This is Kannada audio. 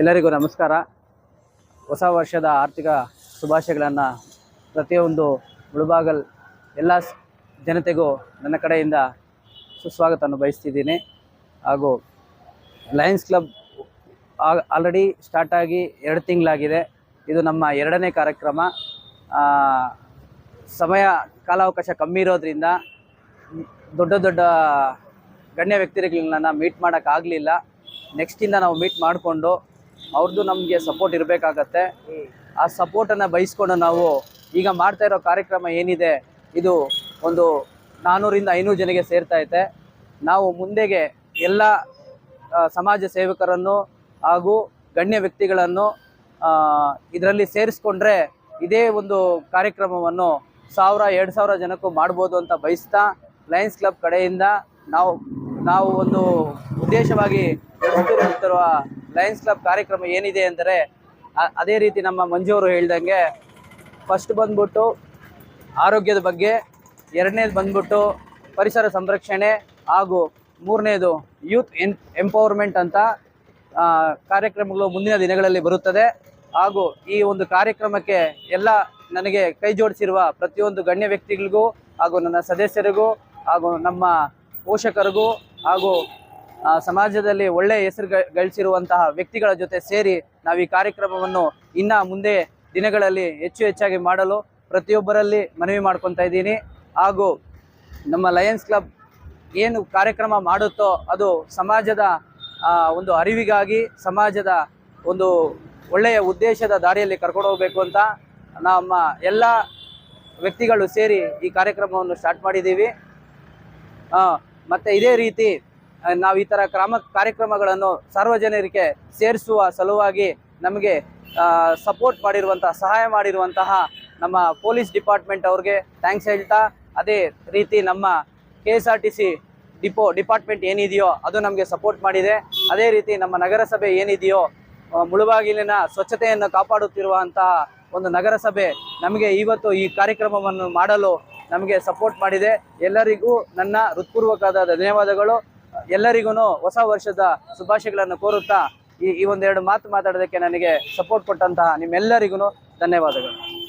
ಎಲ್ಲರಿಗೂ ನಮಸ್ಕಾರ. ಹೊಸ ವರ್ಷದ ಆರ್ಥಿಕ ಶುಭಾಶಯಗಳನ್ನು ಪ್ರತಿಯೊಂದು ಮುಳುಬಾಗಲ್ ಎಲ್ಲ ಜನತೆಗೂ ನನ್ನ ಕಡೆಯಿಂದ ಸುಸ್ವಾಗತವನ್ನು ಬಯಸ್ತಿದ್ದೀನಿ. ಹಾಗೂ ಲಯನ್ಸ್ ಕ್ಲಬ್ ಆಲ್ರೆಡಿ ಸ್ಟಾರ್ಟ್ ಆಗಿ ಎರಡು ತಿಂಗಳಾಗಿದೆ. ಇದು ನಮ್ಮ ಎರಡನೇ ಕಾರ್ಯಕ್ರಮ. ಸಮಯ ಕಾಲಾವಕಾಶ ಕಮ್ಮಿ ಇರೋದ್ರಿಂದ ದೊಡ್ಡ ದೊಡ್ಡ ಗಣ್ಯ ವ್ಯಕ್ತಿಗಳನ್ನ ಮೀಟ್ ಮಾಡೋಕ್ಕಾಗಲಿಲ್ಲ ನೆಕ್ಸ್ಟಿಂದ ನಾವು ಮೀಟ್ ಮಾಡಿಕೊಂಡು ಅವ್ರದ್ದು ನಮಗೆ ಸಪೋರ್ಟ್ ಇರಬೇಕಾಗತ್ತೆ. ಆ ಸಪೋರ್ಟನ್ನು ಬಯಸ್ಕೊಂಡು ನಾವು ಈಗ ಮಾಡ್ತಾ ಇರೋ ಕಾರ್ಯಕ್ರಮ ಏನಿದೆ, ಇದು ಒಂದು ನಾನ್ನೂರಿಂದ ಐನೂರು ಜನಗೆ ಸೇರ್ತಾ ಐತೆ. ನಾವು ಮುಂದೆಗೆ ಎಲ್ಲ ಸಮಾಜ ಸೇವಕರನ್ನು ಹಾಗೂ ಗಣ್ಯ ವ್ಯಕ್ತಿಗಳನ್ನು ಇದರಲ್ಲಿ ಸೇರಿಸ್ಕೊಂಡ್ರೆ ಇದೇ ಒಂದು ಕಾರ್ಯಕ್ರಮವನ್ನು ಸಾವಿರ, ಎರಡು ಸಾವಿರ ಜನಕ್ಕೂ ಮಾಡ್ಬೋದು ಅಂತ ಬಯಸ್ತಾ ಲಯನ್ಸ್ ಕ್ಲಬ್ ಕಡೆಯಿಂದ ನಾವು ನಾವು ಒಂದು ಉದ್ದೇಶವಾಗಿ ನಡೆಸುತ್ತಿರುವ ಲಯನ್ಸ್ ಕ್ಲಬ್ ಕಾರ್ಯಕ್ರಮ ಏನಿದೆ ಅಂದರೆ ಅದೇ ರೀತಿ ನಮ್ಮ ಮಂಜು ಅವರು ಹೇಳ್ದಂಗೆ ಫಸ್ಟ್ ಬಂದ್ಬಿಟ್ಟು ಆರೋಗ್ಯದ ಬಗ್ಗೆ, ಎರಡನೇದು ಬಂದ್ಬಿಟ್ಟು ಪರಿಸರ ಸಂರಕ್ಷಣೆ ಹಾಗೂ ಮೂರನೇದು ಯೂತ್ ಎನ್ ಎಂಪವರ್ಮೆಂಟ್ ಅಂತ ಕಾರ್ಯಕ್ರಮಗಳು ಮುಂದಿನ ದಿನಗಳಲ್ಲಿ ಬರುತ್ತದೆ. ಹಾಗೂ ಈ ಒಂದು ಕಾರ್ಯಕ್ರಮಕ್ಕೆ ಎಲ್ಲ ನನಗೆ ಕೈ ಜೋಡಿಸಿರುವ ಪ್ರತಿಯೊಂದು ಗಣ್ಯ ವ್ಯಕ್ತಿಗಳಿಗೂ ಹಾಗೂ ನನ್ನ ಸದಸ್ಯರಿಗೂ ಹಾಗೂ ನಮ್ಮ ಪೋಷಕರಿಗೂ ಹಾಗೂ ಸಮಾಜದಲ್ಲಿ ಒಳ್ಳೆಯ ಹೆಸರು ಗಳಿಸಿರುವಂತಹ ವ್ಯಕ್ತಿಗಳ ಜೊತೆ ಸೇರಿ ನಾವು ಈ ಕಾರ್ಯಕ್ರಮವನ್ನು ಇನ್ನ ಮುಂದೆ ದಿನಗಳಲ್ಲಿ ಹೆಚ್ಚು ಹೆಚ್ಚಾಗಿ ಮಾಡಲು ಪ್ರತಿಯೊಬ್ಬರಲ್ಲಿ ಮನವಿ ಮಾಡ್ಕೊತಾ ಇದ್ದೀನಿ. ಹಾಗೂ ನಮ್ಮ ಲಯನ್ಸ್ ಕ್ಲಬ್ ಏನು ಕಾರ್ಯಕ್ರಮ ಮಾಡುತ್ತೋ ಅದು ಸಮಾಜದ ಒಂದು ಅರಿವಿಗಾಗಿ, ಸಮಾಜದ ಒಂದು ಒಳ್ಳೆಯ ಉದ್ದೇಶದ ದಾರಿಯಲ್ಲಿ ಕರ್ಕೊಂಡು ಹೋಗಬೇಕು ಅಂತ ನಮ್ಮ ಎಲ್ಲ ವ್ಯಕ್ತಿಗಳು ಸೇರಿ ಈ ಕಾರ್ಯಕ್ರಮವನ್ನು ಸ್ಟಾರ್ಟ್ ಮಾಡಿದ್ದೀವಿ. ಮತ್ತು ಇದೇ ರೀತಿ ನಾವು ಈ ಥರ ಕ್ರಮ ಕಾರ್ಯಕ್ರಮಗಳನ್ನು ಸಾರ್ವಜನಿಕರಿಗೆ ಸೇರಿಸುವ ಸಲುವಾಗಿ ನಮಗೆ ಸಪೋರ್ಟ್ ಮಾಡಿರುವಂತಹ, ಸಹಾಯ ಮಾಡಿರುವಂತಹ ನಮ್ಮ ಪೊಲೀಸ್ ಡಿಪಾರ್ಟ್ಮೆಂಟ್ ಅವ್ರಿಗೆ ಥ್ಯಾಂಕ್ಸ್ ಹೇಳ್ತಾ, ಅದೇ ರೀತಿ ನಮ್ಮ K S R T C depot, department ಏನಿದೆಯೋ ಅದು ನಮಗೆ ಸಪೋರ್ಟ್ ಮಾಡಿದೆ. ಅದೇ ರೀತಿ ನಮ್ಮ ನಗರಸಭೆ ಏನಿದೆಯೋ ಮುಳುಬಾಗಿಲಿನ ಸ್ವಚ್ಛತೆಯನ್ನು ಕಾಪಾಡುತ್ತಿರುವಂತಹ ಒಂದು ನಗರಸಭೆ ನಮಗೆ ಇವತ್ತು ಈ ಕಾರ್ಯಕ್ರಮವನ್ನು ಮಾಡಲು ನಮಗೆ ಸಪೋರ್ಟ್ ಮಾಡಿದೆ. ಎಲ್ಲರಿಗೂ ನನ್ನ ಹೃತ್ಪೂರ್ವಕವಾದ ಧನ್ಯವಾದಗಳು. ಎಲ್ಲರಿಗೂ ಹೊಸ ವರ್ಷದ ಶುಭಾಶಯಗಳನ್ನು ಕೋರುತ್ತಾ ಈ ಈ ಒಂದೆರಡು ಮಾತು ಮಾತಾಡೋದಕ್ಕೆ ನನಗೆ ಸಪೋರ್ಟ್ ಕೊಟ್ಟಂತಹ ನಿಮ್ಮೆಲ್ಲರಿಗೂ ಧನ್ಯವಾದಗಳು.